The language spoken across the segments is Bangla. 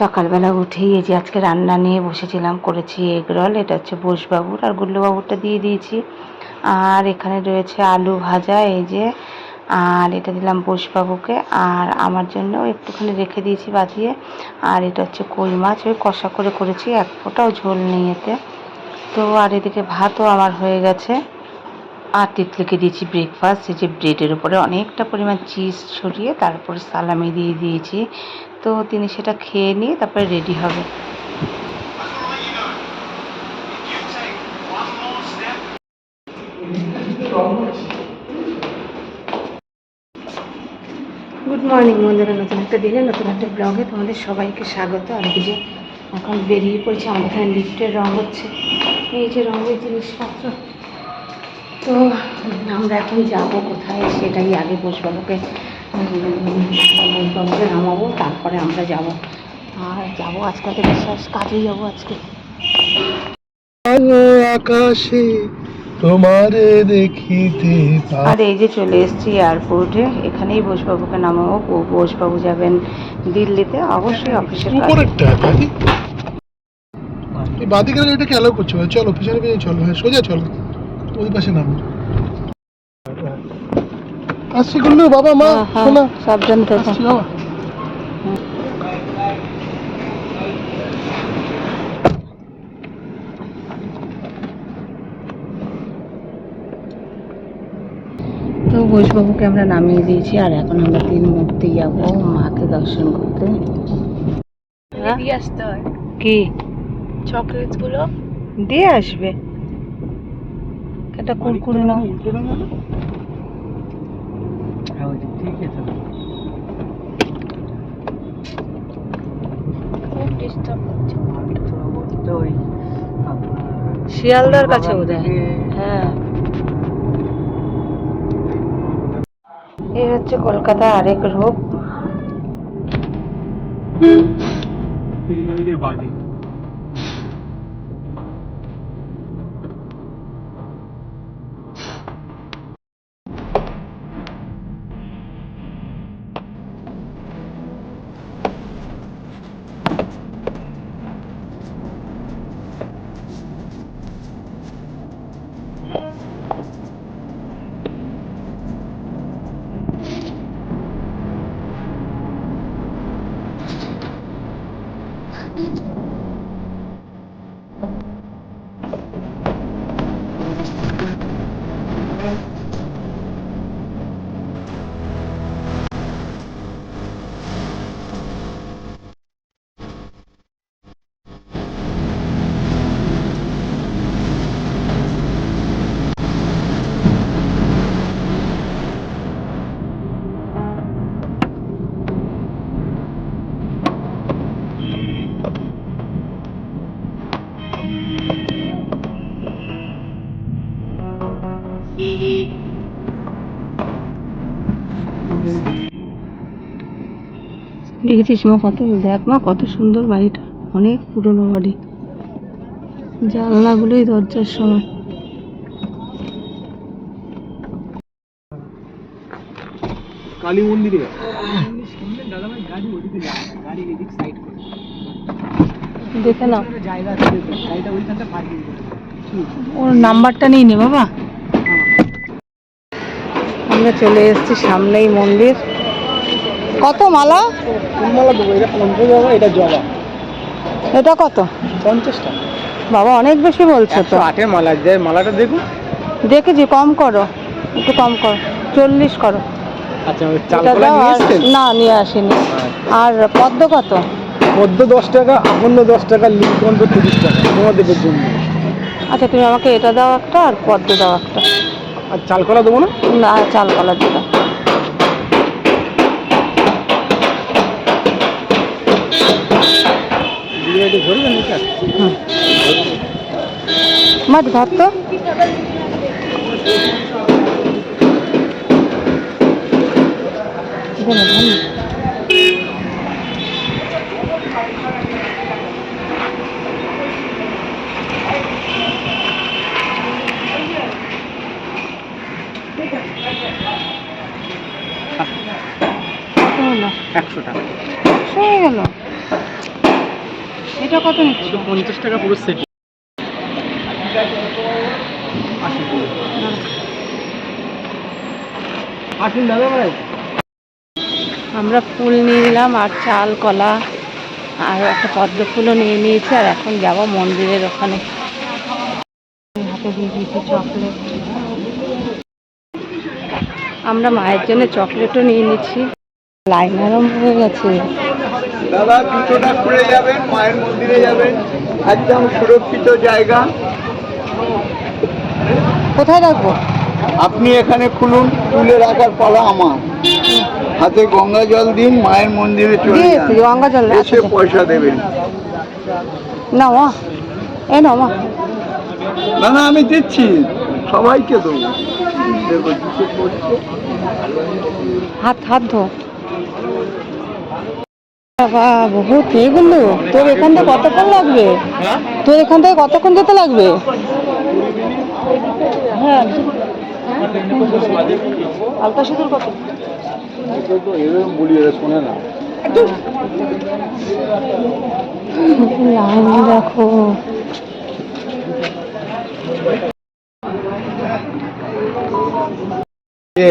সকালবেলা উঠেই এই যে আজকে রান্না নিয়ে বসেছিলাম, করেছি এগ এটা হচ্ছে বোসবাবুর আর গুল্লুবাবুরটা দিয়ে দিয়েছি। আর এখানে রয়েছে আলু ভাজা, এই যে, আর এটা দিলাম বোসবাবুকে, আর আমার জন্য একটুখানি রেখে দিয়েছি বাঁধিয়ে আর এটা হচ্ছে কই মাছ, ওই কষা করে করেছি, এক ফোঁটাও ঝোল নেই এতে। তো আর এদিকে ভাতও আমার হয়ে গেছে। আর তিতলিকে দিয়েছি ব্রেকফাস্ট এই যে ব্রেডের উপরে অনেকটা পরিমাণ চিজ ছড়িয়ে তারপরে সালামি দিয়ে দিয়েছি। তো তিনি সেটা খেয়ে নিয়ে তারপরে রেডি হবে। গুড মর্নিং বন্ধুরা নতুন একটা দিনে, নতুন একটা ব্লগে তোমাদের সবাইকে স্বাগত। আর এই যে এখন বেরিয়ে পড়েছে, আমাদের এখানে লিফটের রং হচ্ছে। এই যে রঙের জিনিসপত্র। তো আমরা এখন যাব কোথায় সেটাই আগে বসবাবুকে বসবাবুকে নামাবো তারপরে আমরা যাব। আর যাব আজকে তো বিশ্বাস কাজে যাব আজকে। আকাশে তোমারে দেখিতে আর এই যে চলে এসেছি এয়ারপোর্টে এখানেই বসবাবুকে নামাবো বসবাবু যাবেন দিল্লিতে অবশ্যই অফিসের কাজে। উপরেরটা তাই বাদিকে এটা খেলা করছ? চলো পিছনে পিছনে চলো হ্যাঁ সোজা চলো। ওই পাশে নামো। আসছি গুল্লু বাবা মা হ্যাঁ, হ্যাঁ, শোনা। সাবধান থেকো। বাবা। তো বসবাবুকে আমরা নামিয়ে দিয়েছি আর এখন আমরা তিন মূর্তি যাব মাকে দর্শন করতে। হ্যাঁ? আসতে হয়। কি? চকলেটসগুলো? দিয়ে আসবে? এটা কুরকুরে হচ্ছে শিয়ালদার কাছে বোধহয়। হ্যাঁ। এই হচ্ছে কলকাতা আরেক রূপ। দেখেছিস মা কত দেখ মা কত সুন্দর বাড়িটা। অনেক পুরনো বাড়ি। জানলাগুলোই দরজার সময়। কালী মন্দিরে। দেখে নাও। ওর নাম্বারটা নিয়ে নে বাবা। আমরা চলে এসেছি সামনেই মন্দির। কত মালা? ফুলমালা দেবো এটা পঞ্চাশ টাকা এটা জবা। এটা কত? পঞ্চাশ টাকা। বাবা অনেক বেশি বলছো তো। আটের মালা যে মালাটা দেখুন। দেখেছি কম করো। একটু কম করো। চল্লিশ করো। আচ্ছা না নিয়ে আসিনি। আর পদ্ম কত? মধ্য দশ টাকা আপন্ন দশ টাকা লিঙ্কন তিরিশ টাকা তোমাদের জন্য। আচ্ছা তুমি আমাকে এটা দাও একটা আর পদ্ম দাও একটা। আর চালকলা দেবো না? না চাল কলা এটা মাছ ধর তো। কত হলো একশো টাকা। হয়ে গেল। এটা কত নিচ্ছ? পঞ্চাশ টাকা পুরো সেট আসুন দাদা ভাই আমরা ফুল নিয়ে নিলাম আর চাল কলা আর একটা পদ্ম ফুলও নিয়ে নিয়েছি আর এখন যাব মন্দিরের ওখানে। হাতে দিয়ে দিয়েছি চকলেট আমরা মায়ের জন্য চকলেটও নিয়ে নিচ্ছি। লাইন আরম্ভ হয়ে গেছে। দাদা জুতোটা খুলে যাবেন মায়ের মন্দিরে যাবেন। একদম সুরক্ষিত জায়গা। কোথায় রাখব? আপনি এখানে খুলুন তুলে রাখার পালা আমার। হাতে গঙ্গা জল দিন মায়ের মন্দিরে চলে যান। গঙ্গা জল এসে পয়সা দেবেন। না মা। এই না মা। না না আমি দিচ্ছি। সবাইকে দেবো। হাত হাত ধো। বাবা বহুত এগুলো তোর এখান থেকে কতক্ষণ লাগবে? তোর এখান থেকে কতক্ষণ যেতে লাগবে? হ্যাঁ আলতা সিঁদুর কত এরকম বলি এরা শোনে না লাইন দেখো। এ,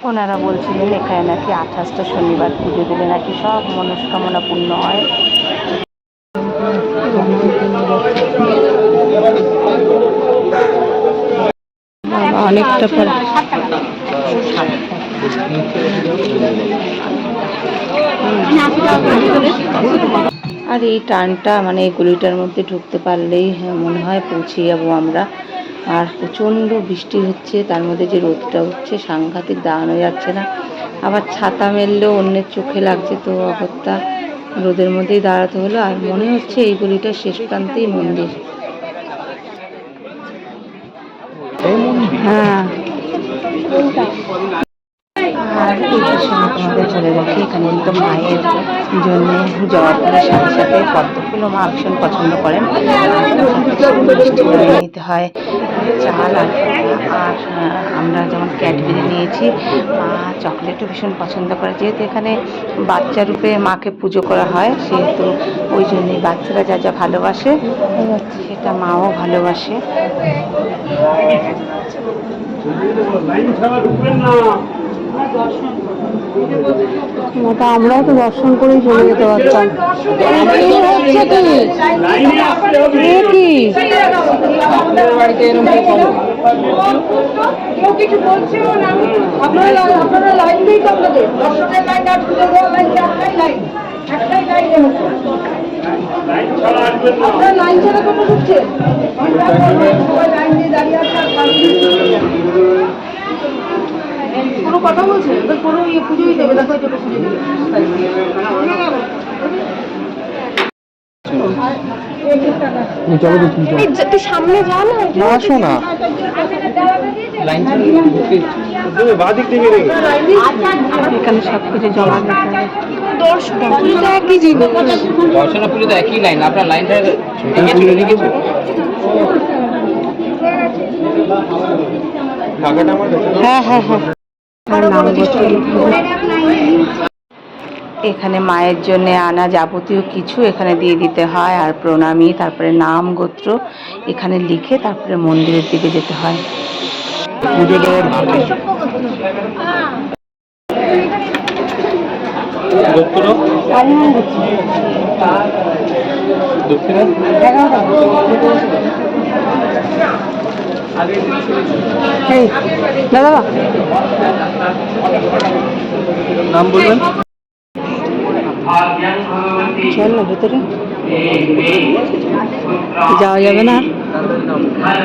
ওনারা বলছিলেন এখানে নাকি আঠাশটা শনিবার পুজো দিলে নাকি সব মনস্কামনা পূর্ণ হয়। অনেকটা পরে আর এই টানটা মানে এই গলিটার মধ্যে ঢুকতে পারলেই মনে হয় পৌঁছে যাব আমরা। আর প্রচণ্ড বৃষ্টি হচ্ছে তার মধ্যে যে রোদটা উঠছে সাংঘাতিক দাঁড়ানো যাচ্ছে না। আবার ছাতা মেললেও অন্যের চোখে লাগছে তো অগত্যা রোদের মধ্যেই দাঁড়াতে হলো। আর মনে হচ্ছে এই গলিটার শেষ প্রান্তেই মন্দির। হ্যাঁ। আর এই সময় তোমাদের চলে রাখি এখানে কিন্তু মায়ের জন্য জবা ফুলের সাথে সাথে পদ্ম ফুলও মা ভীষণ পছন্দ করেন। নিতে হয়। চাল আর আর আমরা যেমন ক্যাডবেরি নিয়েছি, মা চকলেটও ভীষণ পছন্দ করে। যেহেতু এখানে বাচ্চা রূপে মাকে পুজো করা হয়, সেহেতু ওই জন্যই বাচ্চারা যা যা ভালোবাসে, সেটা মাও ভালোবাসে। মতো আমরাও তো দর্শন করেই চলে যেতে পারতাম। কি? আপনারা লাইন ছাড়া ঢুকছে? লাইন দিয়ে দাঁড়িয়ে কোনো কথা বলছে? এবার কোনো ইয়ে পুজোই দেবে দেখো এটা পুজো দেবে। চলো সামনে যা না না আসো না লাইন তুমি বাদিক দিকে রেখে এখানে সব কিছু জমা একই দর্শনা পুজো তো একই লাইন আপনার লাইনটা হ্যাঁ হ্যাঁ হ্যাঁ। নাম। এখানে মায়ের জন্য আনা যাবতীয় কিছু এখানে দিয়ে দিতে হয় আর প্রণামী তারপরে নাম গোত্র এখানে লিখে তারপরে মন্দিরের দিকে যেতে হয়। পুজো দেওয়ার দক্ষিণ? দক্ষিণা এই দাদা বা নাম বলবেন চল না ভেতরে যাওয়া যাবে না আর?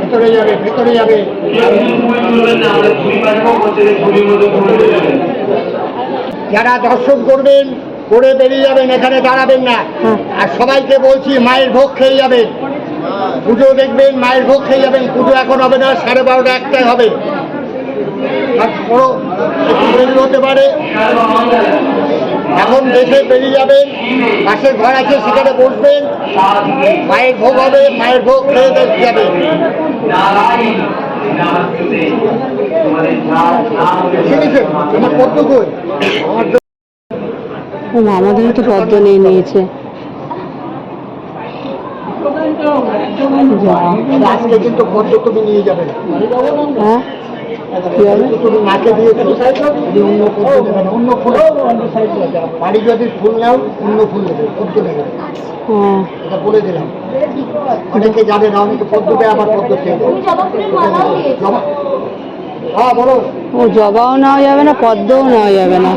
ভিতরে যাবে ভিতরে যাবে। যারা দর্শন করবেন করে বেরিয়ে যাবেন এখানে দাঁড়াবেন না। আর সবাইকে বলছি মায়ের ভোগ খেয়ে যাবেন। পুজো দেখবেন মায়ের ভোগ খেয়ে যাবেন। পুজো এখন হবে না সাড়ে বারোটা একটাই হবে। আর বড় একটু দেরি হতে পারে। এখন দেশে বেরিয়ে যাবেন পাশের ঘর আছে সেখানে বসবেন মায়ের ভোগ হবে মায়ের ভোগ খেয়ে দেখতে যাবেন আমাদের তো পদ্ম নিয়ে নিয়েছে। আজকে কিন্তু পদ্ম তুমি নিয়ে যাবে হ্যাঁ? অন্য অন্য ফুল বাড়ি যদি ফুল নাও অন্য ফুল দেবে পদ্ম দেবে। না। হ্যাঁ। এটা বলে দিলাম। অনেকে জানে না অনেকে পদ্ম দেয় আবার পদ্ম খেয়ে হ্যাঁ বলো। ও জবাও নেওয়া যাবে না পদ্মও নেওয়া যাবে না।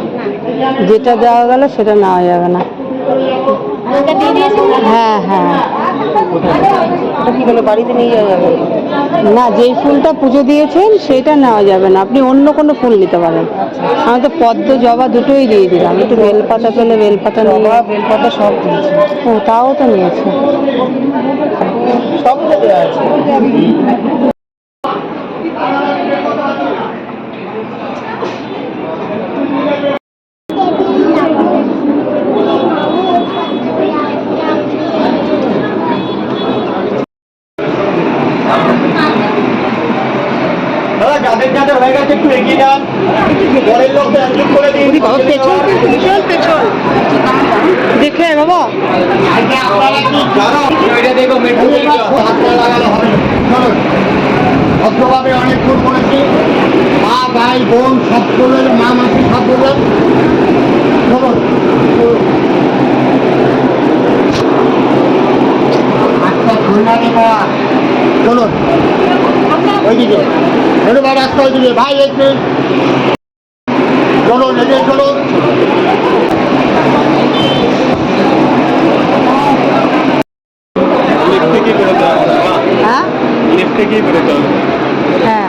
যেটা দেওয়া গেল সেটা নেওয়া যাবে না। হ্যাঁ হ্যাঁ। বাড়িতে নিয়ে যাওয়া যাবে? না যেই ফুলটা পুজো দিয়েছেন সেটা নেওয়া যাবে না। আপনি অন্য কোনো ফুল নিতে পারেন। আমি তো পদ্ম জবা দুটোই দিয়ে দিলাম। একটু বেলপাতা পেলে বেলপাতা নিয়ে বেলপাতা সব দিয়েছে। ও তাও তো নিয়েছে। সব দেওয়া আছে দাদা যাদের যাদের হয়ে গেছে একটু এগিয়ে যান পরের লোককে একদিক করে দিন। দেখে বাবা আপনারা কি জানো এটা দেখো মেট্রো হাতটা লাগানো হবে। ভদ্রভাবে অনেক ফুল করেছি। মা ভাই বোন সব বললেন মা মাসি সব চলো। আচ্ছা মা। চলো ওইদিকে ধন্যবাদ রাস্তা ওইদিকে ভাই একটু চলো লেগে চলো হ্যাঁ। হ্যাঁ।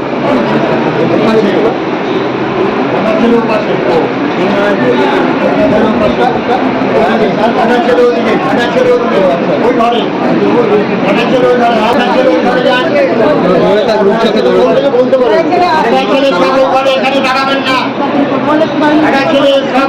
না একটা ছেলে সব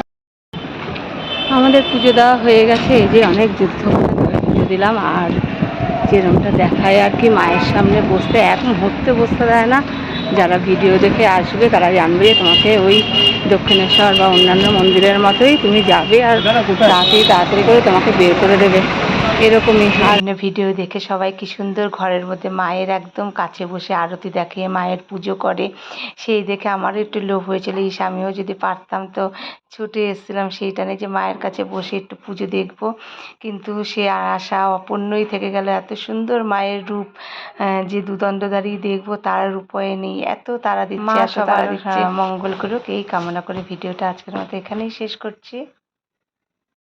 আমাদের পুজো দেওয়া হয়ে গেছে এই যে অনেক যুদ্ধ পুজো দিলাম আর যেরকমটা দেখায় আর কি মায়ের সামনে বসতে এক মুহূর্তে বসতে দেয় না। যারা ভিডিও দেখে আসবে তারা জানবে তোমাকে ওই দক্ষিণেশ্বর বা অন্যান্য মন্দিরের মতোই তুমি যাবে আর তাড়াতাড়ি তাড়াতাড়ি করে তোমাকে বের করে দেবে। এরকমই ভিডিও দেখে সবাই কি সুন্দর ঘরের মধ্যে মায়ের একদম কাছে বসে আরতি দেখে মায়ের পুজো করে। সেই দেখে আমারও একটু লোভ হয়েছিল। ইস আমিও যদি পারতাম তো ছুটে এসেছিলাম সেই টানে যে মায়ের কাছে বসে একটু পুজো দেখব। কিন্তু সে আশা অপূর্ণই থেকে গেল। এত সুন্দর মায়ের রূপ যে দুদণ্ডধারী দেখব তার উপায় নেই। এত তারা দিচ্ছে এত তারা দিচ্ছে। মঙ্গল করুক। এই কামনা করে ভিডিওটা আজকের মতো এখানেই শেষ করছি।